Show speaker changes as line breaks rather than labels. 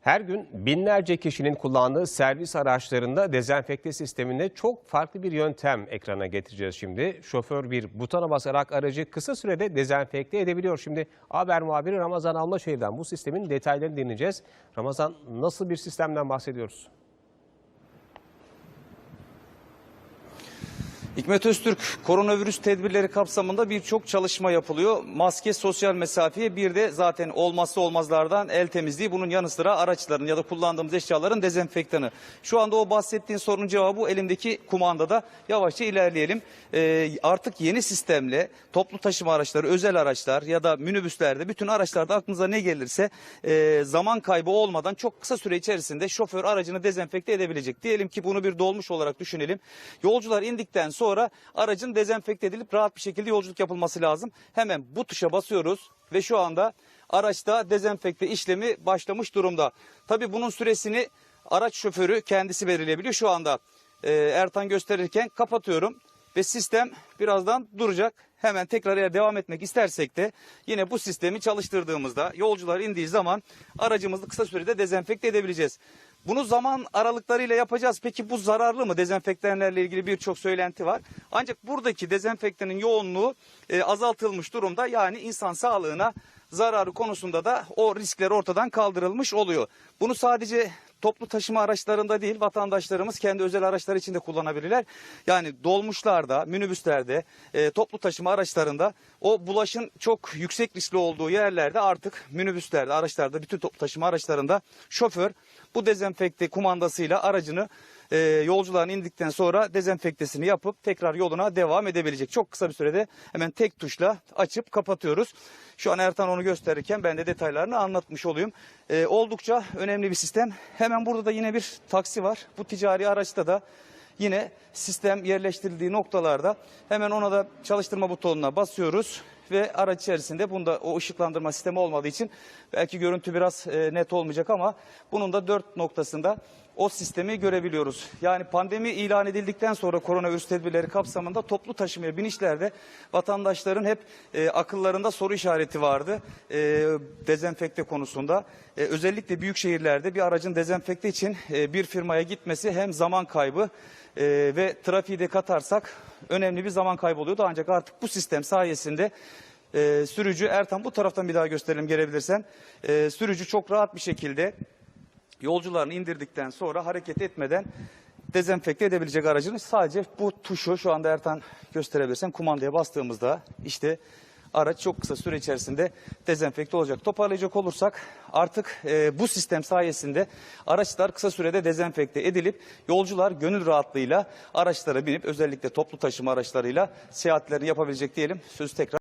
Her gün binlerce kişinin kullandığı servis araçlarında dezenfekte sisteminde çok farklı bir yöntem ekrana getireceğiz şimdi. Şoför bir butona basarak aracı kısa sürede dezenfekte edebiliyor. Şimdi haber muhabiri Ramazan Almaşehir'den bu sistemin detaylarını dinleyeceğiz. Ramazan nasıl bir sistemden bahsediyoruz?
Hikmet Öztürk koronavirüs tedbirleri kapsamında birçok çalışma yapılıyor. Maske, sosyal mesafeye bir de zaten olmazsa olmazlardan el temizliği. Bunun yanı sıra araçların ya da kullandığımız eşyaların dezenfektanı. Şu anda o bahsettiğin sorunun cevabı elimdeki kumandada. Yavaşça ilerleyelim. Ee, artık yeni sistemle toplu taşıma araçları, özel araçlar ya da minibüslerde bütün araçlarda aklınıza ne gelirse e, zaman kaybı olmadan çok kısa süre içerisinde şoför aracını dezenfekte edebilecek. Diyelim ki bunu bir dolmuş olarak düşünelim. Yolcular indikten sonra aracın dezenfekte edilip rahat bir şekilde yolculuk yapılması lazım. Hemen bu tuşa basıyoruz ve şu anda araçta dezenfekte işlemi başlamış durumda. Tabii bunun süresini araç şoförü kendisi belirleyebiliyor. Şu anda e, Ertan gösterirken kapatıyorum ve sistem birazdan duracak. Hemen tekrar eğer devam etmek istersek de yine bu sistemi çalıştırdığımızda yolcular indiği zaman aracımızı kısa sürede dezenfekte edebileceğiz. Bunu zaman aralıklarıyla yapacağız. Peki bu zararlı mı? Dezenfektanlarla ilgili birçok söylenti var. Ancak buradaki dezenfektanın yoğunluğu e, azaltılmış durumda. Yani insan sağlığına zararı konusunda da o riskler ortadan kaldırılmış oluyor. Bunu sadece toplu taşıma araçlarında değil vatandaşlarımız kendi özel araçları için de kullanabilirler. Yani dolmuşlarda, minibüslerde, e, toplu taşıma araçlarında o bulaşın çok yüksek riskli olduğu yerlerde artık minibüslerde, araçlarda, bütün toplu taşıma araçlarında şoför bu dezenfekte kumandasıyla aracını e, yolcuların indikten sonra dezenfektesini yapıp tekrar yoluna devam edebilecek. Çok kısa bir sürede hemen tek tuşla açıp kapatıyoruz. Şu an Ertan onu gösterirken ben de detaylarını anlatmış olayım. E, oldukça önemli bir sistem. Hemen burada da yine bir taksi var. Bu ticari araçta da yine sistem yerleştirildiği noktalarda hemen ona da çalıştırma butonuna basıyoruz ve araç içerisinde bunda o ışıklandırma sistemi olmadığı için belki görüntü biraz e, net olmayacak ama bunun da dört noktasında o sistemi görebiliyoruz. Yani pandemi ilan edildikten sonra koronavirüs tedbirleri kapsamında toplu taşımaya binişlerde vatandaşların hep e, akıllarında soru işareti vardı e, dezenfekte konusunda. E, özellikle büyük şehirlerde bir aracın dezenfekte için e, bir firmaya gitmesi hem zaman kaybı e, ve trafiği de katarsak önemli bir zaman kaybı oluyordu. Ancak artık bu sistem sayesinde e, sürücü Ertan bu taraftan bir daha gösterelim gelebilirsen. E, sürücü çok rahat bir şekilde yolcularını indirdikten sonra hareket etmeden dezenfekte edebilecek aracını sadece bu tuşu şu anda Ertan gösterebilirsen kumandaya bastığımızda işte araç çok kısa süre içerisinde dezenfekte olacak. Toparlayacak olursak artık e, bu sistem sayesinde araçlar kısa sürede dezenfekte edilip yolcular gönül rahatlığıyla araçlara binip özellikle toplu taşıma araçlarıyla seyahatlerini yapabilecek diyelim. Sözü tekrar